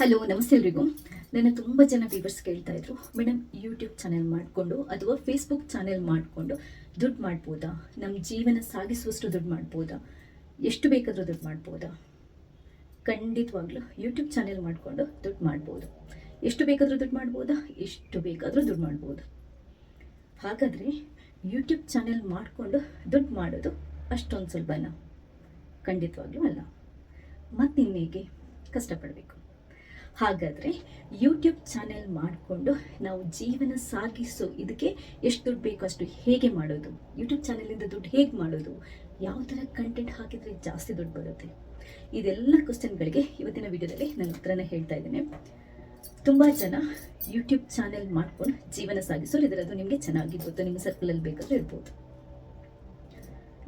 Hello ನಮಸ್ತೆ ಎಲ್ರಿಗೂ. ನನ್ನ ತುಂಬ ಜನ ವ್ಯೂವರ್ಸ್ ಕೇಳ್ತಾ ಇದ್ರು. ಮೇಡಮ್ ಯೂಟ್ಯೂಬ್ ಚಾನೆಲ್ ಮಾಡಿಕೊಂಡು ಅಥವಾ ಫೇಸ್ಬುಕ್ ಚಾನೆಲ್ ಮಾಡಿಕೊಂಡು ದುಡ್ಡು ಮಾಡ್ಬೋದಾ? ನಮ್ಮ ಜೀವನ ಸಾಗಿಸುವಷ್ಟು ದುಡ್ಡು ಮಾಡ್ಬೋದಾ? ಎಷ್ಟು ಬೇಕಾದರೂ ದುಡ್ಡು ಮಾಡ್ಬೋದಾ? ಖಂಡಿತವಾಗ್ಲೂ ಯೂಟ್ಯೂಬ್ ಚಾನೆಲ್ ಮಾಡಿಕೊಂಡು ದುಡ್ಡು ಮಾಡ್ಬೋದು. ಎಷ್ಟು ಬೇಕಾದರೂ ದುಡ್ಡು ಮಾಡ್ಬೋದಾ? ಎಷ್ಟು ಬೇಕಾದರೂ ದುಡ್ಡು ಮಾಡ್ಬೋದು. ಹಾಗಾದರೆ ಯೂಟ್ಯೂಬ್ ಚಾನೆಲ್ ಮಾಡಿಕೊಂಡು ದುಡ್ಡು ಮಾಡೋದು ಅಷ್ಟೊಂದು ಸುಲಭನಾ? ಖಂಡಿತವಾಗ್ಲೂ ಅಲ್ಲ. ಮತ್ತಿನ್ನೇಗೆ ಕಷ್ಟಪಡಬೇಕು. ಹಾಗಾದರೆ ಯೂಟ್ಯೂಬ್ ಚಾನೆಲ್ ಮಾಡಿಕೊಂಡು ನಾವು ಜೀವನ ಸಾಗಿಸೋ ಇದಕ್ಕೆ ಎಷ್ಟು ದುಡ್ಡು ಬೇಕು ಅಷ್ಟು ಹೇಗೆ ಮಾಡೋದು? ಯೂಟ್ಯೂಬ್ ಚಾನೆಲಿಂದ ದುಡ್ಡು ಹೇಗೆ ಮಾಡೋದು? ಯಾವ ಥರ ಕಂಟೆಂಟ್ ಹಾಕಿದರೆ ಜಾಸ್ತಿ ದುಡ್ಡು ಬರುತ್ತೆ? ಇದೆಲ್ಲ ಕ್ವಶನ್ಗಳಿಗೆ ಇವತ್ತಿನ ವಿಡಿಯೋದಲ್ಲಿ ನಾನು ಉತ್ತರನ ಹೇಳ್ತಾ ಇದ್ದೇನೆ. ತುಂಬ ಜನ ಯೂಟ್ಯೂಬ್ ಚಾನೆಲ್ ಮಾಡ್ಕೊಂಡು ಜೀವನ ಸಾಗಿಸೋರು ಇದರದು ನಿಮಗೆ ಚೆನ್ನಾಗಿ ಗೊತ್ತು ನಿಮ್ಮ ಸರ್ಕಲಲ್ಲಿ ಬೇಕಾದರೂ ಇರ್ಬೋದು.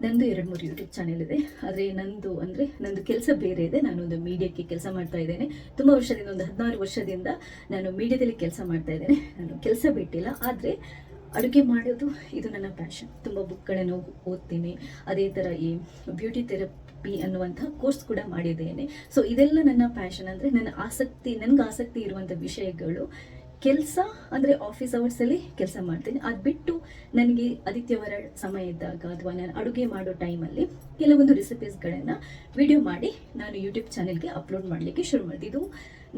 ನಂದು ಎರಡು ಮೂರು ಯೂಟ್ಯೂಬ್ ಚಾನೆಲ್ ಇದೆ. ಆದರೆ ನಂದು ಅಂದರೆ ನಂದು ಕೆಲಸ ಬೇರೆ ಇದೆ. ನಾನು ಒಂದು ಮೀಡಿಯಾಕ್ಕೆ ಕೆಲಸ ಮಾಡ್ತಾ ಇದ್ದೇನೆ. ತುಂಬ ವರ್ಷದಿಂದ, ಒಂದು ಹದಿನಾರು ವರ್ಷದಿಂದ ನಾನು ಮೀಡಿಯಾದಲ್ಲಿ ಕೆಲಸ ಮಾಡ್ತಾ ಇದ್ದೇನೆ. ನಾನು ಕೆಲಸ ಬಿಟ್ಟಿಲ್ಲ. ಆದರೆ ಅಡುಗೆ ಮಾಡೋದು, ಇದು ನನ್ನ ಪ್ಯಾಷನ್ ತುಂಬ ಬುಕ್ಗಳನ್ನು ಓದ್ತೀನಿ. ಅದೇ ಥರ ಈ ಬ್ಯೂಟಿ ಥೆರಪಿ ಅನ್ನುವಂಥ ಕೋರ್ಸ್ ಕೂಡ ಮಾಡಿದ್ದೇನೆ. ಸೊ ಇದೆಲ್ಲ ನನ್ನ ಪ್ಯಾಷನ್ ಅಂದರೆ ನನ್ನ ಆಸಕ್ತಿ ನನಗೆ ಆಸಕ್ತಿ ಇರುವಂಥ ವಿಷಯಗಳು ಕೆಲಸ ಅಂದರೆ ಆಫೀಸ್ ಅವರ್ಸಲ್ಲಿ ಕೆಲಸ ಮಾಡ್ತೀನಿ. ಅದು ಬಿಟ್ಟು ನನಗೆ ಆದಿತ್ಯವಾರ ಸಮಯ ಇದ್ದಾಗ ಅಥವಾ ನಾನು ಅಡುಗೆ ಮಾಡೋ ಟೈಮಲ್ಲಿ ಕೆಲವೊಂದು ರೆಸಿಪೀಸ್ಗಳನ್ನು ವಿಡಿಯೋ ಮಾಡಿ ನಾನು ಯೂಟ್ಯೂಬ್ ಚಾನೆಲ್ಗೆ ಅಪ್ಲೋಡ್ ಮಾಡಲಿಕ್ಕೆ ಶುರು ಮಾಡಿದೆ. ಇದು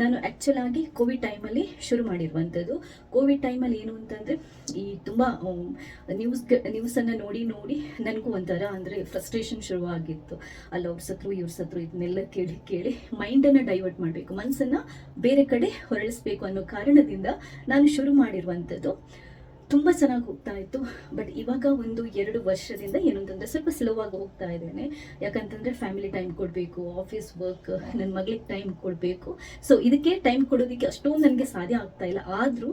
ನಾನು ಆ್ಯಕ್ಚುಲ್ ಆಗಿ ಕೋವಿಡ್ ಟೈಮಲ್ಲಿ ಶುರು ಮಾಡಿರುವಂಥದ್ದು. ಕೋವಿಡ್ ಟೈಮಲ್ಲಿ ಏನು ಅಂತಂದರೆ, ಈ ತುಂಬ ನ್ಯೂಸ್ ನ್ಯೂಸನ್ನು ನೋಡಿ ನೋಡಿ ನನಗೂ ಒಂಥರ ಅಂದರೆ ಫ್ರಸ್ಟ್ರೇಷನ್ ಶುರುವಾಗಿತ್ತು. ಅಲ್ಲಿ ಅವ್ರ ಸತ್ರು, ಇವ್ರ ಸತ್ರು ಇದನ್ನೆಲ್ಲ ಕೇಳಿ ಕೇಳಿ ಮೈಂಡನ್ನು ಡೈವರ್ಟ್ ಮಾಡಬೇಕು. ಮನಸ್ಸನ್ನು ಬೇರೆ ಕಡೆ ಹೊರಳಿಸ್ಬೇಕು ಅನ್ನೋ ಕಾರಣದಿಂದ ನಾನು ಶುರು ಮಾಡಿರುವಂಥದ್ದು. ತುಂಬ ಚೆನ್ನಾಗಿ ಹೋಗ್ತಾ ಇತ್ತು. ಬಟ್ ಇವಾಗ ಒಂದು ಎರಡು ವರ್ಷದಿಂದ ಏನು ಅಂತಂದರೆ ಸ್ವಲ್ಪ ಸ್ಲೋ ಆಗಿ ಹೋಗ್ತಾ ಇದ್ದೇನೆ. ಯಾಕಂತಂದ್ರೆ ಫ್ಯಾಮಿಲಿ ಟೈಮ್ ಕೊಡಬೇಕು ಆಫೀಸ್ ವರ್ಕ್ ನನ್ನ ಮಗಳಿಗೆ ಟೈಮ್ ಕೊಡಬೇಕು. ಸೊ ಇದಕ್ಕೆ ಟೈಮ್ ಕೊಡೋದಕ್ಕೆ ಅಷ್ಟೊಂದು ನನಗೆ ಸಾಧ್ಯ ಆಗ್ತಾ ಇಲ್ಲ. ಆದರೂ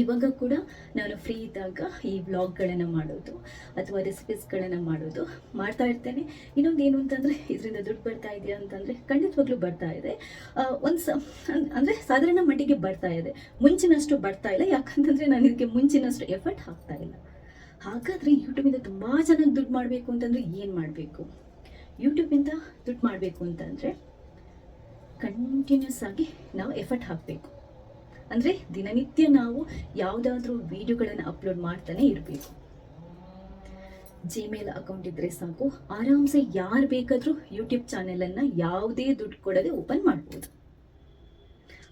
ಇವಾಗ ಕೂಡ ನಾನು ಫ್ರೀ ಇದ್ದಾಗ ಈ ವ್ಲಾಗ್ಗಳನ್ನು ಮಾಡೋದು ಅಥವಾ ರೆಸಿಪೀಸ್ಗಳನ್ನು ಮಾಡೋದು ಮಾಡ್ತಾ ಇರ್ತೇನೆ. ಇನ್ನೊಂದು ಏನು ಅಂತಂದರೆ, ಇದರಿಂದ ದುಡ್ಡು ಬರ್ತಾ ಇದೆಯಾ ಅಂತಂದರೆ ಖಂಡಿತವಾಗ್ಲೂ ಬರ್ತಾ ಇದೆ. ಒಂದು ಸ ಅಂದರೆ ಸಾಧಾರಣ ಮಟ್ಟಿಗೆ ಬರ್ತಾ ಇದೆ. ಮುಂಚಿನಷ್ಟು ಬರ್ತಾ ಇಲ್ಲ. ಯಾಕಂತಂದರೆ ನಾನು ಇದಕ್ಕೆ ಮುಂಚಿನಷ್ಟು ಎಫರ್ಟ್ ಹಾಕ್ತಾ ಇಲ್ಲ. ಹಾಗಾದರೆ ಯೂಟ್ಯೂಬಿಂದ ತುಂಬ ಚೆನ್ನಾಗಿ ದುಡ್ಡು ಮಾಡಬೇಕು ಅಂತಂದರೆ ಏನು ಮಾಡಬೇಕು? ಯೂಟ್ಯೂಬಿಂದ ದುಡ್ಡು ಮಾಡಬೇಕು ಅಂತಂದರೆ ಕಂಟಿನ್ಯೂಸ್ ಆಗಿ ನಾವು ಎಫರ್ಟ್ ಹಾಕಬೇಕು. ಅಂದರೆ ದಿನನಿತ್ಯ ನಾವು ಯಾವುದಾದ್ರೂ ವಿಡಿಯೋಗಳನ್ನು ಅಪ್ಲೋಡ್ ಮಾಡ್ತಾನೆ ಇರಬೇಕು. ಜಿಮೇಲ್ ಅಕೌಂಟ್ ಇದ್ದರೆ ಸಾಕು. ಆರಾಮ್ಸೆ ಯಾರು ಬೇಕಾದರೂ ಯೂಟ್ಯೂಬ್ ಚಾನೆಲನ್ನು ಯಾವುದೇ ದುಡ್ಡು ಕೊಡದೆ ಓಪನ್ ಮಾಡ್ಬೋದು.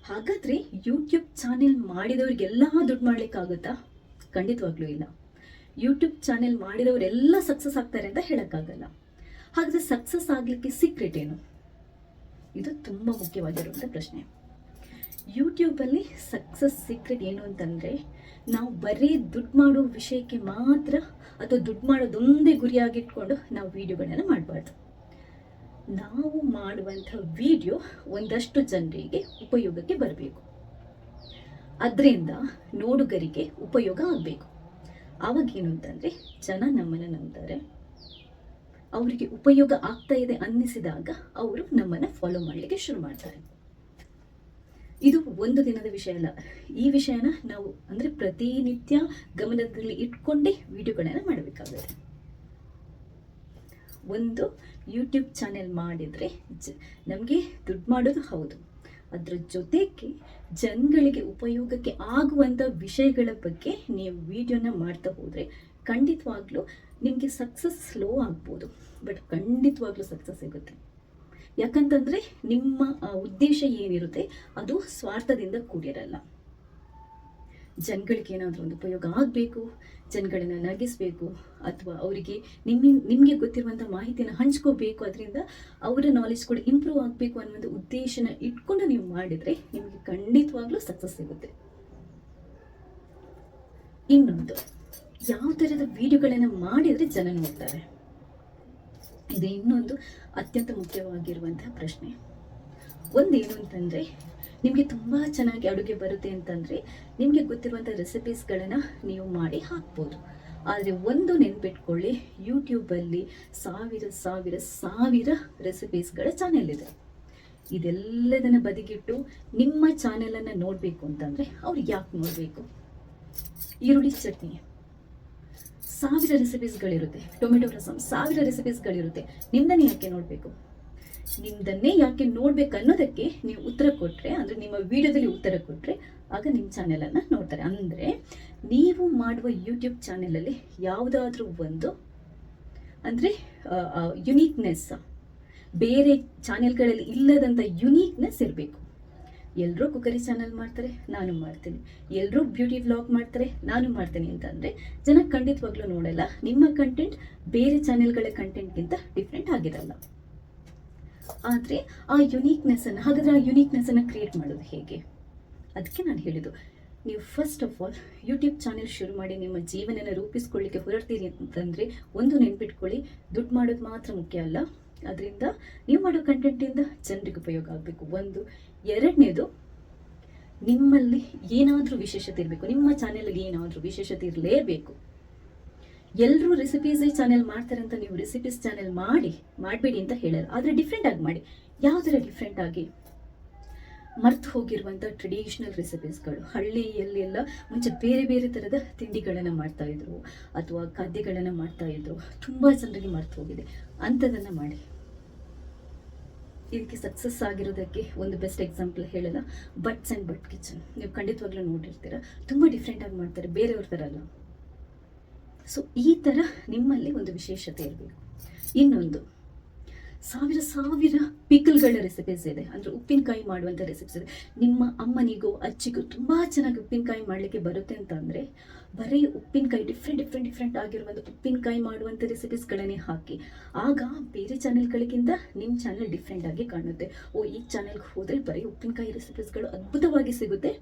ಹಾಗಾದರೆ ಯೂಟ್ಯೂಬ್ ಚಾನೆಲ್ ಮಾಡಿದವ್ರಿಗೆಲ್ಲ ದುಡ್ಡು ಮಾಡಲಿಕ್ಕಾಗುತ್ತಾ ಖಂಡಿತವಾಗ್ಲೂ ಇಲ್ಲ. ಯೂಟ್ಯೂಬ್ ಚಾನೆಲ್ ಮಾಡಿದವರೆಲ್ಲ ಸಕ್ಸಸ್ ಆಗ್ತಾರೆ ಅಂತ ಹೇಳೋಕ್ಕಾಗಲ್ಲ. ಹಾಗಾದರೆ ಸಕ್ಸಸ್ ಆಗಲಿಕ್ಕೆ ಸೀಕ್ರೆಟ್ ಏನು? ಇದು ತುಂಬ ಮುಖ್ಯವಾಗಿರುವಂಥ ಪ್ರಶ್ನೆ. ಯೂಟ್ಯೂಬಲ್ಲಿ ಸಕ್ಸಸ್ ಸೀಕ್ರೆಟ್ ಏನು ಅಂತಂದರೆ, ನಾವು ಬರೀ ದುಡ್ಡು ಮಾಡೋ ವಿಷಯಕ್ಕೆ ಮಾತ್ರ ಅಥವಾ ದುಡ್ಡು ಮಾಡೋದೊಂದೇ ಗುರಿಯಾಗಿಟ್ಕೊಂಡು ನಾವು ವಿಡಿಯೋಗಳನ್ನು ಮಾಡಬಾರ್ದು. ನಾವು ಮಾಡುವಂಥ ವಿಡಿಯೋ ಒಂದಷ್ಟು ಜನರಿಗೆ ಉಪಯೋಗಕ್ಕೆ ಬರಬೇಕು. ಅದರಿಂದ ನೋಡುಗರಿಗೆ ಉಪಯೋಗ ಆಗಬೇಕು. ಆವಾಗೇನು ಅಂತಂದರೆ, ಜನ ನಮ್ಮನ್ನು ನಂಬ್ತಾರೆ. ಅವರಿಗೆ ಉಪಯೋಗ ಆಗ್ತಾ ಇದೆ ಅನ್ನಿಸಿದಾಗ ಅವರು ನಮ್ಮನ್ನು ಫಾಲೋ ಮಾಡಲಿಕ್ಕೆ ಶುರು ಮಾಡ್ತಾರೆ. ಇದು ಒಂದು ದಿನದ ವಿಷಯ ಅಲ್ಲ. ಈ ವಿಷಯನ ನಾವು ಅಂದರೆ ಪ್ರತಿನಿತ್ಯ ಗಮನದಲ್ಲಿ ಇಟ್ಕೊಂಡೇ ವಿಡಿಯೋಗಳನ್ನು ಮಾಡಬೇಕಾಗುತ್ತೆ. ಒಂದು ಯೂಟ್ಯೂಬ್ ಚಾನೆಲ್ ಮಾಡಿದರೆ ಜ, ನಮಗೆ ದುಡ್ಡು ಮಾಡೋದು ಹೌದು. ಅದರ ಜೊತೆಗೆ ಜನಗಳಿಗೆ ಉಪಯೋಗಕ್ಕೆ ಆಗುವಂಥ ವಿಷಯಗಳ ಬಗ್ಗೆ ನೀವು ವಿಡಿಯೋನ ಮಾಡ್ತಾ ಹೋದರೆ ಖಂಡಿತವಾಗ್ಲೂ ನಿಮಗೆ ಸಕ್ಸಸ್ ಸ್ಲೋ ಆಗ್ಬೋದು. ಬಟ್ ಖಂಡಿತವಾಗ್ಲೂ ಸಕ್ಸಸ್ ಸಿಗುತ್ತೆ. ಯಾಕಂತಂದರೆ ನಿಮ್ಮ ಉದ್ದೇಶ ಏನಿರುತ್ತೆ ಅದು ಸ್ವಾರ್ಥದಿಂದ ಕೂಡಿರಲ್ಲ. ಜನಗಳಿಗೆ ಏನಾದರೂ ಒಂದು ಉಪಯೋಗ ಆಗಬೇಕು, ಜನಗಳನ್ನ ನಗಿಸ್ಬೇಕು, ಅಥವಾ ಅವರಿಗೆ ನಿಮ್ಮ, ನಿಮಗೆ ಗೊತ್ತಿರುವಂಥ ಮಾಹಿತಿನ ಹಂಚ್ಕೋಬೇಕು, ಅದರಿಂದ ಅವರ ನಾಲೆಜ್ ಕೂಡ ಇಂಪ್ರೂವ್ ಆಗಬೇಕು ಅನ್ನೋ ಒಂದು ಉದ್ದೇಶನ ಇಟ್ಕೊಂಡು ನೀವು ಮಾಡಿದರೆ ನಿಮಗೆ ಖಂಡಿತವಾಗ್ಲೂ ಸಕ್ಸಸ್ ಸಿಗುತ್ತೆ. ಇನ್ನೊಂದು, ಯಾವ ಥರದ ವಿಡಿಯೋಗಳನ್ನು ಮಾಡಿದರೆ ಜನ ನೋಡ್ತಾರೆ? ಇದು. ಇನ್ನೊಂದು ಅತ್ಯಂತ ಮುಖ್ಯವಾಗಿರುವಂತಹ ಪ್ರಶ್ನೆ. ಒಂದೇನು ಅಂತಂದರೆ, ನಿಮಗೆ ತುಂಬ ಚೆನ್ನಾಗಿ ಅಡುಗೆ ಬರುತ್ತೆ ಅಂತಂದರೆ, ನಿಮಗೆ ಗೊತ್ತಿರುವಂಥ ರೆಸಿಪೀಸ್ಗಳನ್ನು ನೀವು ಮಾಡಿ ಹಾಕ್ಬೋದು. ಆದರೆ ಒಂದು ನೆನ್ಪಿಟ್ಕೊಳ್ಳಿ ಯೂಟ್ಯೂಬಲ್ಲಿ ಸಾವಿರ ಸಾವಿರ ಸಾವಿರ ರೆಸಿಪೀಸ್ಗಳ ಚಾನೆಲ್ ಇದೆ. ಇದೆಲ್ಲದನ್ನು ಬದಿಗಿಟ್ಟು ನಿಮ್ಮ ಚಾನೆಲನ್ನು ನೋಡಬೇಕು ಅಂತಂದರೆ ಅವ್ರು ಯಾಕೆ ನೋಡಬೇಕು? ಈರುಳ್ಳಿ ಚಟ್ನಿ. ಸಾವಿರ ರೆಸಿಪೀಸ್ಗಳಿರುತ್ತೆ ಟೊಮೆಟೊ ರಸಮ್ ಸಾವಿರ ರೆಸಿಪೀಸ್ಗಳಿರುತ್ತೆ ನಿಮ್ಮದನ್ನೇ ಯಾಕೆ ನೋಡಬೇಕು? ನಿಮ್ಮದನ್ನೇ ಯಾಕೆ ನೋಡ್ಬೇಕು ಅನ್ನೋದಕ್ಕೆ ನೀವು ಉತ್ತರ ಕೊಟ್ಟರೆ ಅಂದರೆ ನಿಮ್ಮ ವಿಡಿಯೋದಲ್ಲಿ ಉತ್ತರ ಕೊಟ್ಟರೆ ಆಗ ನಿಮ್ಮ ಚಾನೆಲನ್ನು ನೋಡ್ತಾರೆ. ಅಂದರೆ ನೀವು ಮಾಡುವ ಯೂಟ್ಯೂಬ್ ಚಾನೆಲಲ್ಲಿ ಯಾವುದಾದ್ರೂ ಒಂದು, ಅಂದರೆ ಯುನೀಕ್ನೆಸ್ ಬೇರೆ ಚಾನೆಲ್ಗಳಲ್ಲಿ ಇಲ್ಲದಂಥ ಯುನೀಕ್ನೆಸ್ ಇರಬೇಕು. ಎಲ್ಲರೂ ಕುಕರಿ ಚಾನಲ್ ಮಾಡ್ತಾರೆ, ನಾನು ಮಾಡ್ತೀನಿ. ಎಲ್ಲರೂ ಬ್ಯೂಟಿ ವ್ಲಾಗ್ ಮಾಡ್ತಾರೆ, ನಾನು ಮಾಡ್ತೀನಿ ಅಂತಂದರೆ ಜನ ಖಂಡಿತವಾಗ್ಲೂ ನೋಡಲ್ಲ. ನಿಮ್ಮ ಕಂಟೆಂಟ್ ಬೇರೆ ಚಾನೆಲ್ಗಳ ಕಂಟೆಂಟ್ಗಿಂತ ಡಿಫ್ರೆಂಟ್ ಆಗಿರಲ್ಲ. ಆದರೆ ಆ ಯುನೀಕ್ನೆಸ್ಸನ್ನು ಹಾಗಾದರೆ ಆ ಯುನೀಕ್ನೆಸ್ಸನ್ನು ಕ್ರಿಯೇಟ್ ಮಾಡೋದು ಹೇಗೆ? ಅದಕ್ಕೆ ನಾನು ಹೇಳಿದ್ದು, ನೀವು first of all YouTube channel ಶುರು ಮಾಡಿ ನಿಮ್ಮ ಜೀವನನ ರೂಪಿಸ್ಕೊಳ್ಳಿಕ್ಕೆ ಹೊರಡ್ತೀರಿ ಅಂತಂದರೆ ಒಂದು ನೆನ್ಪಿಟ್ಕೊಳ್ಳಿ, ದುಡ್ಡು ಮಾಡೋದು ಮಾತ್ರ ಮುಖ್ಯ ಅಲ್ಲ. ಅದರಿಂದ ನೀವು ಮಾಡೋ ಕಂಟೆಂಟಿಂದ ಜನರಿಗೆ ಉಪಯೋಗ ಆಗಬೇಕು. ಒಂದು. ಎರಡನೇದು, ನಿಮ್ಮಲ್ಲಿ ಏನಾದರೂ ವಿಶೇಷತೆ ಇರಬೇಕು. ನಿಮ್ಮ ಚಾನೆಲ್ಗೆ ಏನಾದರೂ ವಿಶೇಷತೆ ಇರಲೇಬೇಕು. ಎಲ್ಲರೂ ರೆಸಿಪೀಸ್ ಚಾನೆಲ್ ಮಾಡ್ತಾರೆ ಅಂತ ನೀವು ರೆಸಿಪೀಸ್ ಚಾನೆಲ್ ಮಾಡಿ, ಮಾಡಬೇಡಿ ಅಂತ ಹೇಳಲ್ಲ ಆದರೆ ಡಿಫ್ರೆಂಟ್ ಆಗಿ ಮಾಡಿ. ಯಾವುದರ ಡಿಫ್ರೆಂಟ್ ಆಗಿ? ಮರ್ತು ಹೋಗಿರುವಂಥ ಟ್ರೆಡಿಷ್ನಲ್ ರೆಸಿಪೀಸ್ಗಳು ಹಳ್ಳಿಯಲ್ಲಿ ಎಲ್ಲ ಮುಂಚೆ ಬೇರೆ ಬೇರೆ ಥರದ ತಿಂಡಿಗಳನ್ನು ಮಾಡ್ತಾಯಿದ್ರು ಅಥವಾ ಖಾದ್ಯಗಳನ್ನು ಮಾಡ್ತಾಯಿದ್ರು ತುಂಬ ಜನರಿಗೆ ಮರ್ತು ಹೋಗಿದೆ. ಅಂಥದ್ದನ್ನು ಮಾಡಿ. ಇದಕ್ಕೆ ಸಕ್ಸಸ್ ಆಗಿರೋದಕ್ಕೆ ಒಂದು ಬೆಸ್ಟ್ ಎಕ್ಸಾಂಪಲ್ ಹೇಳಲ್ಲ ಬಟ್ಸ್ ಆ್ಯಂಡ್ ಬಟ್ ಕಿಚನ್ ನೀವು ಖಂಡಿತವಾಗ್ಲೂ ನೋಡಿರ್ತೀರ. ತುಂಬ ಡಿಫ್ರೆಂಟಾಗಿ ಮಾಡ್ತಾರೆ. ಬೇರೆಯವ್ರ ಥರ ಅಲ್ಲ. ಸೊ ಈ ಥರ ನಿಮ್ಮಲ್ಲಿ ಒಂದು ವಿಶೇಷತೆ ಇರಬೇಕು. ಇನ್ನೊಂದು. ಸಾವಿರ ಸಾವಿರ ಪಿಕಲ್ಗಳ ರೆಸಿಪೀಸ್ ಇದೆ. ಅಂದರೆ ಉಪ್ಪಿನಕಾಯಿ ಮಾಡುವಂಥ ರೆಸಿಪೀಸ್ ಇದೆ. ನಿಮ್ಮ ಅಮ್ಮನಿಗೂ, ಅಜ್ಜಿಗೂ ತುಂಬ ಚೆನ್ನಾಗಿ ಉಪ್ಪಿನಕಾಯಿ ಮಾಡಲಿಕ್ಕೆ ಬರುತ್ತೆ ಅಂತಂದರೆ, ಬರೀ ಉಪ್ಪಿನಕಾಯಿ ಡಿಫ್ರೆಂಟ್ ಡಿಫ್ರೆಂಟ್ ಡಿಫ್ರೆಂಟ್ ಆಗಿರುವಂಥ ಉಪ್ಪಿನಕಾಯಿ ಮಾಡುವಂಥ ರೆಸಿಪೀಸ್ಗಳನ್ನೇ ಹಾಕಿ. ಆಗ ಬೇರೆ ಚಾನೆಲ್ಗಳಿಗಿಂತ ನಿಮ್ಮ ಚಾನೆಲ್ ಡಿಫ್ರೆಂಟ್ ಆಗಿ ಕಾಣುತ್ತೆ. ಓ, ಈ ಚಾನೆಲ್ಗೆ ಹೋದರೆ ಬರೀ ಉಪ್ಪಿನಕಾಯಿ ರೆಸಿಪೀಸ್ಗಳು ಅದ್ಭುತವಾಗಿ ಸಿಗುತ್ತೆ.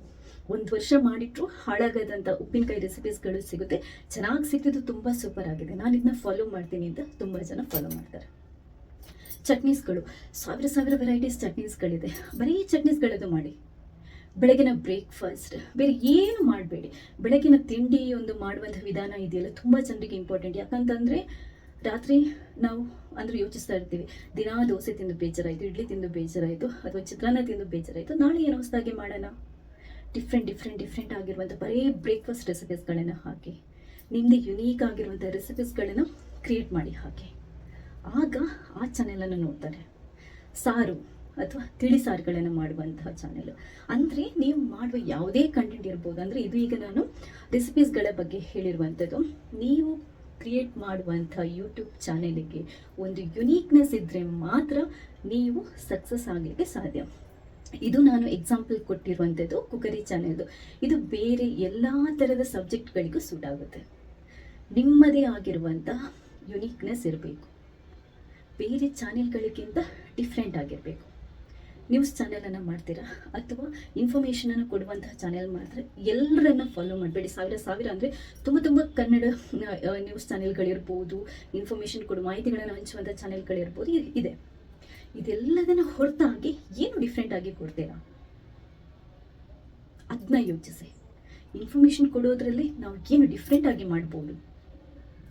ಒಂದು ವರ್ಷ ಮಾಡಿಟ್ರು ಹಾಳಾಗದಂಥ ಉಪ್ಪಿನಕಾಯಿ ರೆಸಿಪೀಸ್ಗಳು ಸಿಗುತ್ತೆ. ಚೆನ್ನಾಗಿ ಸಿಕ್ಕಿದ್ದು ತುಂಬ ಸೂಪರ್ ಆಗಿದೆ. ನಾನು ಇದನ್ನ ಫಾಲೋ ಮಾಡ್ತೀನಿ ಅಂತ ತುಂಬ ಜನ ಫಾಲೋ ಮಾಡ್ತಾರೆ. ಚಟ್ನೀಸ್ಗಳು. ಸಾವಿರ ಸಾವಿರ ವೆರೈಟೀಸ್ ಚಟ್ನೀಸ್ಗಳಿದೆ. ಬರೀ ಚಟ್ನೀಸ್ಗಳದ್ದು ಮಾಡಿ. ಬೆಳಗಿನ ಬ್ರೇಕ್ಫಾಸ್ಟ್ ಬೇರೆ ಏನು ಮಾಡಬೇಡಿ. ಬೆಳಗಿನ ತಿಂಡಿ ಒಂದು ಮಾಡುವಂಥ ವಿಧಾನ ಇದೆಯಲ್ಲ, ತುಂಬ ಜನರಿಗೆ ಇಂಪಾರ್ಟೆಂಟ್ ಯಾಕಂತಂದರೆ, ರಾತ್ರಿ ನಾವು ಅಂದರೆ ಯೋಚಿಸ್ತಾ ಇರ್ತೀವಿ. ದಿನಾ ದೋಸೆ ತಿಂದು ಬೇಜಾರಾಯಿತು, ಇಡ್ಲಿ ತಿಂದು ಬೇಜಾರಾಯಿತು, ಅಥವಾ ಚಿತ್ರಾನ್ನ ತಿಂದು ಬೇಜಾರಾಯಿತು, ನಾಳೆ ಏನು ಹೊಸದಾಗಿ ಮಾಡೋಣ. ಡಿಫ್ರೆಂಟ್ ಡಿಫ್ರೆಂಟ್ ಡಿಫ್ರೆಂಟ್ ಆಗಿರುವಂಥ ಬರೀ ಬ್ರೇಕ್ಫಾಸ್ಟ್ ರೆಸಿಪೀಸ್ಗಳನ್ನು ಹಾಕಿ ನಿಮ್ಮದೇ ಯುನೀಕ್ ಆಗಿರುವಂಥ ರೆಸಿಪೀಸ್ಗಳನ್ನು ಕ್ರಿಯೇಟ್ ಮಾಡಿ ಹಾಕಿ. ಆಗ ಆ ಚಾನೆಲನ್ನು ನೋಡ್ತಾರೆ. ಸಾರು ಅಥವಾ ತಿಳಿಸಾರುಗಳನ್ನು ಮಾಡುವಂತಹ ಚಾನೆಲ್. ಅಂದರೆ ನೀವು ಮಾಡುವ ಯಾವುದೇ ಕಂಟೆಂಟ್ ಇರ್ಬೋದು, ಅಂದರೆ ಇದು ಈಗ ನಾನು ರೆಸಿಪೀಸ್ಗಳ ಬಗ್ಗೆ ಹೇಳಿರುವಂಥದ್ದು. ನೀವು ಕ್ರಿಯೇಟ್ ಮಾಡುವಂಥ ಯೂಟ್ಯೂಬ್ ಚಾನೆಲಿಗೆ ಒಂದು ಯುನೀಕ್ನೆಸ್ ಇದ್ದರೆ ಮಾತ್ರ ನೀವು ಸಕ್ಸಸ್ ಆಗಲಿಕ್ಕೆ ಸಾಧ್ಯ. ಇದು ನಾನು ಎಕ್ಸಾಂಪಲ್ ಕೊಟ್ಟಿರುವಂಥದ್ದು ಕುಕರಿ ಚಾನೆಲ್ದು ಇದು ಬೇರೆ ಎಲ್ಲ ಥರದ ಸಬ್ಜೆಕ್ಟ್ಗಳಿಗೂ ಸೂಟ್ ಆಗುತ್ತೆ. ನಿಮ್ಮದೇ ಆಗಿರುವಂಥ ಯುನೀಕ್ನೆಸ್ ಇರಬೇಕು. ಬೇರೆ ಚಾನೆಲ್ಗಳಿಗಿಂತ ಡಿಫ್ರೆಂಟ್ ಆಗಿರಬೇಕು. ನ್ಯೂಸ್ ಚಾನೆಲನ್ನು ಮಾಡ್ತೀರಾ? ಅಥವಾ ಇನ್ಫಾರ್ಮೇಷನನ್ನು ಕೊಡುವಂತಹ ಚಾನೆಲ್ ಮಾಡಿದ್ರೆ ಎಲ್ಲರನ್ನ ಫಾಲೋ ಮಾಡಬೇಡಿ. ಸಾವಿರ ಸಾವಿರ ಅಂದರೆ ತುಂಬ ತುಂಬ ಕನ್ನಡ ನ್ಯೂಸ್ ಚಾನೆಲ್ಗಳಿರ್ಬೋದು ಇನ್ಫಾರ್ಮೇಷನ್ ಕೊಡು ಮಾಹಿತಿಗಳನ್ನು ಹಂಚುವಂಥ ಚಾನೆಲ್ಗಳಿರ್ಬೋದು ಇದೆ. ಇದೆಲ್ಲದನ್ನು ಹೊರತಾಗಿ ಏನು ಡಿಫ್ರೆಂಟ್ ಆಗಿ ಕೊಡ್ತೀರಾ? ಅದನ್ನ ಯೋಚಿಸಿ. ಇನ್ಫಾರ್ಮೇಷನ್ ಕೊಡೋದ್ರಲ್ಲಿ ನಾವು ಏನು ಡಿಫ್ರೆಂಟ್ ಆಗಿ ಮಾಡ್ಬೋದು?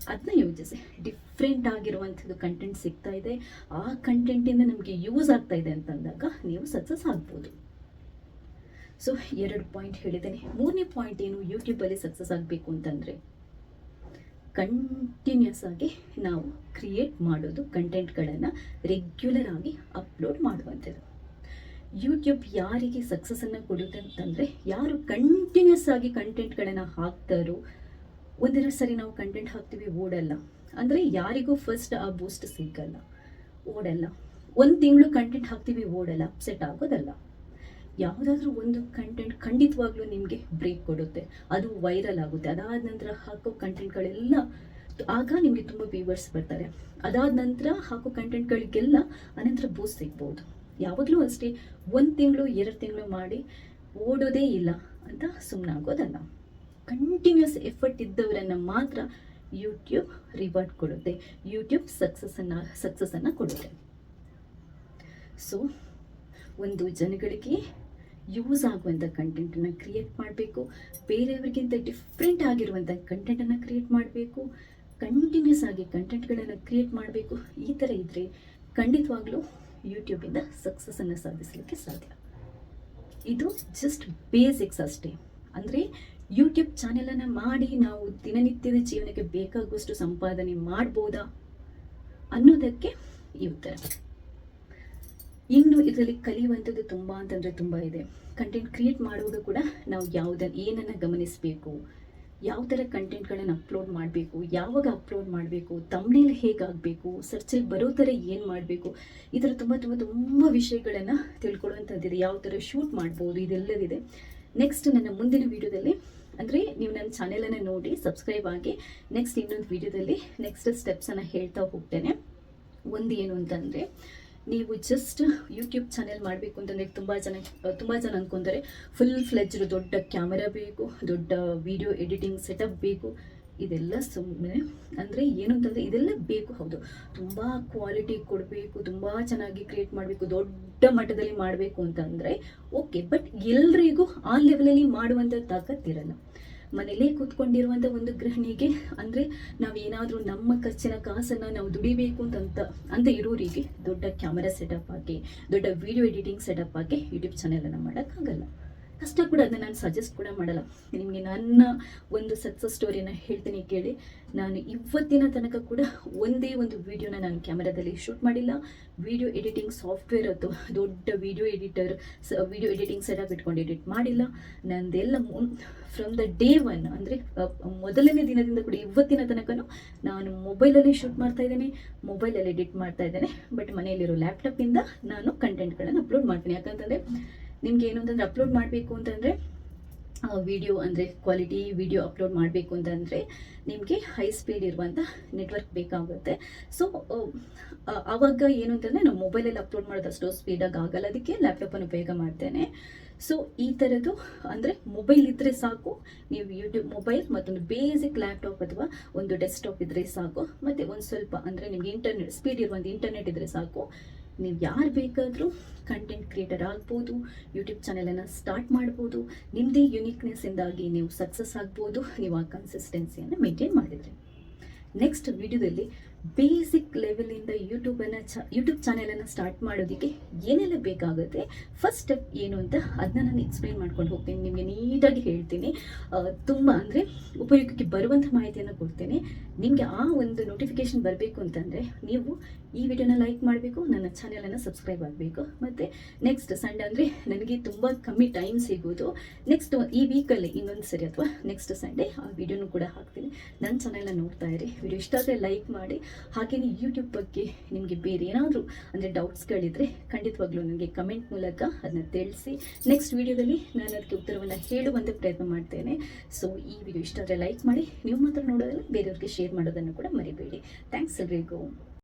ಅದನ್ನ ಯೋಚಿಸಿ. ಡಿಫ್ರೆಂಟ್ ಆಗಿರುವಂಥದ್ದು ಕಂಟೆಂಟ್ ಸಿಗ್ತಾ ಇದೆ. ಆ ಕಂಟೆಂಟಿಂದ ನಮಗೆ ಯೂಸ್ ಆಗ್ತಾ ಇದೆ ಅಂತಂದಾಗ ನೀವು ಸಕ್ಸಸ್ ಆಗ್ಬೋದು. ಸೊ ಎರಡು ಪಾಯಿಂಟ್ ಹೇಳಿದ್ದೇನೆ. ಮೂರನೇ ಪಾಯಿಂಟ್ ಏನು? ಯೂಟ್ಯೂಬಲ್ಲಿ ಸಕ್ಸಸ್ ಆಗಬೇಕು ಅಂತಂದರೆ ಕಂಟಿನ್ಯೂಸ್ ಆಗಿ ನಾವು ಕ್ರಿಯೇಟ್ ಮಾಡೋದು ಕಂಟೆಂಟ್ಗಳನ್ನು ರೆಗ್ಯುಲರ್ ಆಗಿ ಅಪ್ಲೋಡ್ ಮಾಡುವಂಥದ್ದು. ಯೂಟ್ಯೂಬ್ ಯಾರಿಗೆ ಸಕ್ಸಸ್ಸನ್ನು ಕೊಡುತ್ತೆ ಅಂತಂದರೆ, ಯಾರು ಕಂಟಿನ್ಯೂಸ್ ಆಗಿ ಕಂಟೆಂಟ್ಗಳನ್ನು ಹಾಕ್ತಾರೋ ಒಂದೆರಡು ಸರಿ ನಾವು ಕಂಟೆಂಟ್ ಹಾಕ್ತೀವಿ, ಓಡಲ್ಲ. ಅಂದರೆ ಯಾರಿಗೂ ಫಸ್ಟ್ ಆ ಬೂಸ್ಟ್ ಸಿಗಲ್ಲ. ಓಡಲ್ಲ. ಒಂದು ತಿಂಗಳು ಕಂಟೆಂಟ್ ಹಾಕ್ತೀವಿ, ಓಡಲ್ಲ. ಅಪ್ಸೆಟ್ ಆಗೋದಲ್ಲ. ಯಾವುದಾದ್ರೂ ಒಂದು ಕಂಟೆಂಟ್ ಖಂಡಿತವಾಗ್ಲೂ ನಿಮಗೆ ಬ್ರೇಕ್ ಕೊಡುತ್ತೆ. ಅದು ವೈರಲ್ ಆಗುತ್ತೆ. ಅದಾದ ನಂತರ ಹಾಕೋ ಕಂಟೆಂಟ್ಗಳೆಲ್ಲ ಆಗ ನಿಮಗೆ ತುಂಬ ವ್ಯೂವರ್ಸ್ ಬರ್ತಾರೆ. ಅದಾದ ನಂತರ ಹಾಕೋ ಕಂಟೆಂಟ್ಗಳಿಗೆಲ್ಲ ಅನಂತರ ಬೂಸ್ಟ್ ಸಿಗ್ಬೋದು. ಯಾವಾಗಲೂ ಅಷ್ಟೇ, ಒಂದು ತಿಂಗಳು, ಎರಡು ತಿಂಗಳು ಮಾಡಿ ಓಡೋದೇ ಇಲ್ಲ ಅಂತ ಸುಮ್ಮನಾಗೋದಲ್ಲ ಕಂಟಿನ್ಯೂಸ್ ಎಫರ್ಟ್ ಇದ್ದವರನ್ನು ಮಾತ್ರ ಯೂಟ್ಯೂಬ್ ರಿವಾರ್ಡ್ ಕೊಡುತ್ತೆ. ಯೂಟ್ಯೂಬ್ ಸಕ್ಸಸ್ಸನ್ನು ಸಕ್ಸಸ್ಸನ್ನು ಕೊಡುತ್ತೆ. ಸೊ ಒಂದು ಜನಗಳಿಗೆ ಯೂಸ್ ಆಗುವಂಥ ಕಂಟೆಂಟನ್ನು ಕ್ರಿಯೇಟ್ ಮಾಡಬೇಕು. ಬೇರೆಯವರಿಗಿಂತ ಡಿಫ್ರೆಂಟ್ ಆಗಿರುವಂಥ ಕಂಟೆಂಟನ್ನು ಕ್ರಿಯೇಟ್ ಮಾಡಬೇಕು. ಕಂಟಿನ್ಯೂಸ್ ಆಗಿ ಕಂಟೆಂಟ್ಗಳನ್ನು ಕ್ರಿಯೇಟ್ ಮಾಡಬೇಕು. ಈ ಥರ ಇದ್ದರೆ ಖಂಡಿತವಾಗ್ಲೂ ಯೂಟ್ಯೂಬಿಂದ ಸಕ್ಸಸ್ಸನ್ನು ಸಾಧಿಸಲಿಕ್ಕೆ ಸಾಧ್ಯ. ಇದು ಜಸ್ಟ್ ಬೇಸಿಕ್ಸ್ ಅಷ್ಟೇ. ಅಂದರೆ ಯೂಟ್ಯೂಬ್ ಚಾನೆಲನ್ನು ಮಾಡಿ ನಾವು ದಿನನಿತ್ಯದ ಜೀವನಕ್ಕೆ ಬೇಕಾಗುವಷ್ಟು ಸಂಪಾದನೆ ಮಾಡ್ಬೋದಾ ಅನ್ನೋದಕ್ಕೆ ಈ ಉತ್ತರ. ಇನ್ನು ಇದರಲ್ಲಿ ಕಲಿಯುವಂಥದ್ದು ತುಂಬ ಅಂತಂದರೆ ತುಂಬ ಇದೆ. ಕಂಟೆಂಟ್ ಕ್ರಿಯೇಟ್ ಮಾಡುವಾಗ ಕೂಡ ನಾವು ಯಾವುದನ್ನು ಏನನ್ನು ಗಮನಿಸಬೇಕು, ಯಾವ ಥರ ಕಂಟೆಂಟ್ಗಳನ್ನು ಅಪ್ಲೋಡ್ ಮಾಡಬೇಕು, ಯಾವಾಗ ಅಪ್ಲೋಡ್ ಮಾಡಬೇಕು ತಮ್ಮನೇಲಿ ಹೇಗಾಗಬೇಕು ಸರ್ಚಲ್ಲಿ ಬರೋ ಥರ ಏನು ಮಾಡಬೇಕು, ಈ ಥರ ತುಂಬ ತುಂಬ ತುಂಬ ವಿಷಯಗಳನ್ನು ತಿಳ್ಕೊಳ್ಳುವಂಥದ್ದಿದೆ. ಯಾವ ಥರ ಶೂಟ್ ಮಾಡ್ಬೋದು, ಇದೆಲ್ಲದಿದೆ. ನೆಕ್ಸ್ಟ್ ನನ್ನ ಮುಂದಿನ ವೀಡಿಯೋದಲ್ಲಿ ಅಂದರೆ ನೀವು ನನ್ನ ಚಾನೆಲನ್ನು ನೋಡಿ ಸಬ್ಸ್ಕ್ರೈಬ್ ಆಗಿ ನೆಕ್ಸ್ಟ್ ಇನ್ನೊಂದು ವಿಡಿಯೋದಲ್ಲಿ ನೆಕ್ಸ್ಟ್ ಸ್ಟೆಪ್ಸನ್ನು ಹೇಳ್ತಾ ಹೋಗ್ತೇನೆ. ಒಂದು ಏನು ಅಂತಂದರೆ, ನೀವು ಜಸ್ಟ್ ಯೂಟ್ಯೂಬ್ ಚಾನೆಲ್ ಮಾಡಬೇಕು ಅಂತಂದರೆ ತುಂಬ ಜನ ತುಂಬ ಜನ ಅಂದ್ಕೊಂತಾರೆ ಫುಲ್ ಫ್ಲೆಜ್ಡ್ ದೊಡ್ಡ ಕ್ಯಾಮರಾ ಬೇಕು, ದೊಡ್ಡ ವಿಡಿಯೋ ಎಡಿಟಿಂಗ್ ಸೆಟಪ್ ಬೇಕು. ಇದೆಲ್ಲ ಸುಮ್ಮನೆ ಅಂದರೆ ಏನು ಅಂತಂದರೆ ಇದೆಲ್ಲ ಬೇಕು ಹೌದು. ತುಂಬ ಕ್ವಾಲಿಟಿ ಕೊಡಬೇಕು, ತುಂಬ ಚೆನ್ನಾಗಿ ಕ್ರಿಯೇಟ್ ಮಾಡಬೇಕು, ದೊಡ್ಡ ಮಟ್ಟದಲ್ಲಿ ಮಾಡಬೇಕು ಅಂತಂದರೆ ಓಕೆ ಬಟ್ ಎಲ್ರಿಗೂ ಆ ಲೆವೆಲಲ್ಲಿ ಮಾಡುವಂಥ ತಾಕತ್ತಿರಲ್ಲ ಮನೇಲೇ ಕೂತ್ಕೊಂಡಿರುವಂಥ ಒಂದು ಗೃಹಿಣಿಗೆ, ಅಂದರೆ ನಾವು ಏನಾದರೂ ನಮ್ಮ ಖರ್ಚಿನ ಕಾಸನ್ನು ನಾವು ದುಡಿಬೇಕು ಅಂತ ಅಂತ ಇರೋರಿಗೆ ದೊಡ್ಡ ಕ್ಯಾಮರಾ ಸೆಟಪ್ ಆಗಿ, ದೊಡ್ಡ ವಿಡಿಯೋ ಎಡಿಟಿಂಗ್ ಸೆಟಪ್ ಆಗಿ ಯೂಟ್ಯೂಬ್ ಚಾನೆಲನ್ನು ಮಾಡೋಕ್ಕಾಗಲ್ಲ. ಕಷ್ಟ ಕೂಡ ಅದನ್ನ ನಾನು ಸಜೆಸ್ಟ್ ಕೂಡ ಮಾಡಲ್ಲ. ನಿಮಗೆ ನನ್ನ ಒಂದು ಸಕ್ಸಸ್ ಸ್ಟೋರಿನ ಹೇಳ್ತೀನಿ ಕೇಳಿ. ನಾನು ಇವತ್ತಿನ ತನಕ ಕೂಡ ಒಂದೇ ಒಂದು ವಿಡಿಯೋನ ನಾನು ಕ್ಯಾಮರಾದಲ್ಲಿ ಶೂಟ್ ಮಾಡಿಲ್ಲ. ವಿಡಿಯೋ ಎಡಿಟಿಂಗ್ ಸಾಫ್ಟ್ವೇರ್ ಅದು, ದೊಡ್ಡ ವಿಡಿಯೋ ಎಡಿಟರ್ ಸ ವಿಡಿಯೋ ಎಡಿಟಿಂಗ್ ಸೆಟಪ್ ಇಟ್ಕೊಂಡು ಎಡಿಟ್ ಮಾಡಿಲ್ಲ. ನಂದೆಲ್ಲ ಫ್ರಮ್ ದ ಡೇ ಒನ್ ಅಂದರೆ ಮೊದಲನೇ ದಿನದಿಂದ ಕೂಡ ಇವತ್ತಿನ ತನಕನೂ ನಾನು ಮೊಬೈಲಲ್ಲಿ ಶೂಟ್ ಮಾಡ್ತಾ ಇದ್ದೇನೆ. ಮೊಬೈಲಲ್ಲಿ ಎಡಿಟ್ ಮಾಡ್ತಾ ಇದ್ದೇನೆ. ಬಟ್ ಮನೆಯಲ್ಲಿರೋ ಲ್ಯಾಪ್ಟಾಪಿಂದ ನಾನು ಕಂಟೆಂಟ್ಗಳನ್ನು ಅಪ್ಲೋಡ್ ಮಾಡ್ತೀನಿ. ಯಾಕಂತಂದರೆ ನಿಮ್ಗೆ ಏನು ಅಂತಂದರೆ ಅಪ್ಲೋಡ್ ಮಾಡಬೇಕು ಅಂತಂದರೆ ವಿಡಿಯೋ ಅಂದರೆ ಕ್ವಾಲಿಟಿ ವಿಡಿಯೋ ಅಪ್ಲೋಡ್ ಮಾಡಬೇಕು ಅಂತಂದರೆ ನಿಮಗೆ ಹೈ ಸ್ಪೀಡ್ ಇರುವಂಥ ನೆಟ್ವರ್ಕ್ ಬೇಕಾಗುತ್ತೆ. ಸೊ ಆವಾಗ ಏನು ಅಂತಂದರೆ ನಾವು ಮೊಬೈಲಲ್ಲಿ ಅಪ್ಲೋಡ್ ಮಾಡೋದಷ್ಟು ಸ್ಪೀಡಾಗಿ ಆಗಲ್ಲ. ಅದಕ್ಕೆ ಲ್ಯಾಪ್ಟಾಪನ್ನು ಉಪಯೋಗ ಮಾಡ್ತೇನೆ. ಸೊ ಈ ಥರದ್ದು ಅಂದರೆ ಮೊಬೈಲ್ ಇದ್ದರೆ ಸಾಕು, ನೀವು ಯೂಟ್ಯೂಬ್ ಮೊಬೈಲ್ ಮತ್ತೊಂದು ಬೇಸಿಕ್ ಲ್ಯಾಪ್ಟಾಪ್ ಅಥವಾ ಒಂದು ಡೆಸ್ಕ್ಟಾಪ್ ಇದ್ದರೆ ಸಾಕು, ಮತ್ತು ಒಂದು ಸ್ವಲ್ಪ ಅಂದರೆ ನಿಮಗೆ ಇಂಟರ್ನೆಟ್ ಸ್ಪೀಡ್ ಇರುವಂಥ ಇಂಟರ್ನೆಟ್ ಇದ್ದರೆ ಸಾಕು. ನೀವು ಯಾರು ಬೇಕಾದರೂ ಕಂಟೆಂಟ್ ಕ್ರಿಯೇಟರ್ ಆಗ್ಬೋದು ಯೂಟ್ಯೂಬ್ ಚಾನೆಲನ್ನು ಸ್ಟಾರ್ಟ್ ಮಾಡ್ಬೋದು ನಿಮ್ಮದೇ ಯುನಿಕ್ನೆಸ್ಸಿಂದಾಗಿ ನೀವು ಸಕ್ಸಸ್ ಆಗ್ಬೋದು, ನೀವು ಆ ಕನ್ಸಿಸ್ಟೆನ್ಸಿಯನ್ನು ಮೇಂಟೈನ್ ಮಾಡಿದರೆ. ನೆಕ್ಸ್ಟ್ ವಿಡಿಯೋದಲ್ಲಿ ಬೇಸಿಕ್ ಲೆವೆಲಿಂದ ಯೂಟ್ಯೂಬನ್ನು ಚ ಯೂಟ್ಯೂಬ್ ಚಾನೆಲನ್ನು ಸ್ಟಾರ್ಟ್ ಮಾಡೋದಕ್ಕೆ ಏನೆಲ್ಲ ಬೇಕಾಗುತ್ತೆ? ಫಸ್ಟ್ ಸ್ಟೆಪ್ ಏನು ಅಂತ ಅದನ್ನ ನಾನು ಎಕ್ಸ್ಪ್ಲೈನ್ ಮಾಡ್ಕೊಂಡು ಹೋಗ್ತೀನಿ. ನಿಮಗೆ ನೀಟಾಗಿ ಹೇಳ್ತೀನಿ. ತುಂಬ ಅಂದರೆ ಉಪಯೋಗಕ್ಕೆ ಬರುವಂಥ ಮಾಹಿತಿಯನ್ನು ಕೊಡ್ತೇನೆ. ನಿಮಗೆ ಆ ಒಂದು ನೋಟಿಫಿಕೇಶನ್ ಬರಬೇಕು ಅಂತಂದರೆ ನೀವು ಈ ವಿಡಿಯೋನ ಲೈಕ್ ಮಾಡಬೇಕು, ನನ್ನ ಚಾನೆಲನ್ನು ಸಬ್ಸ್ಕ್ರೈಬ್ ಆಗಬೇಕು. ಮತ್ತು ನೆಕ್ಸ್ಟ್ ಸಂಡೇ ಅಂದರೆ ನನಗೆ ತುಂಬ ಕಮ್ಮಿ ಟೈಮ್ ಸಿಗೋದು. ನೆಕ್ಸ್ಟ್ ಈ ವೀಕಲ್ಲಿ ಇನ್ನೊಂದು ಸರಿ, ಅಥವಾ ನೆಕ್ಸ್ಟ್ ಸಂಡೇ ಆ ವಿಡಿಯೋನು ಕೂಡ ಹಾಕ್ತೀನಿ. ನನ್ನ ಚಾನೆಲನ್ನು ನೋಡ್ತಾ ಇರಿ. ವಿಡಿಯೋ ಇಷ್ಟ ಆದರೆ ಲೈಕ್ ಮಾಡಿ. ಹಾಗೆಯೇ ಯೂಟ್ಯೂಬ್ ಬಗ್ಗೆ ನಿಮಗೆ ಬೇರೆ ಏನಾದರೂ ಅಂದರೆ ಡೌಟ್ಸ್ಗಳಿದ್ದರೆ ಖಂಡಿತವಾಗ್ಲೂ ನನಗೆ ಕಮೆಂಟ್ ಮೂಲಕ ಅದನ್ನ ತಿಳಿಸಿ. ನೆಕ್ಸ್ಟ್ ವಿಡಿಯೋದಲ್ಲಿ ನಾನು ಅದಕ್ಕೆ ಉತ್ತರವನ್ನು ಹೇಳುವಂತೆ ಪ್ರಯತ್ನ ಮಾಡ್ತೇನೆ. ಸೊ ಈ ವಿಡಿಯೋ ಇಷ್ಟ ಆದರೆ ಲೈಕ್ ಮಾಡಿ. ನೀವು ಮಾತ್ರ ನೋಡೋದಲ್ಲ, ಬೇರೆಯವ್ರಿಗೆ ಶೇರ್ ಮಾಡೋದನ್ನು ಕೂಡ ಮರಿಬೇಡಿ. ಥ್ಯಾಂಕ್ಸ್ ಎಲ್ರಿಗೂ.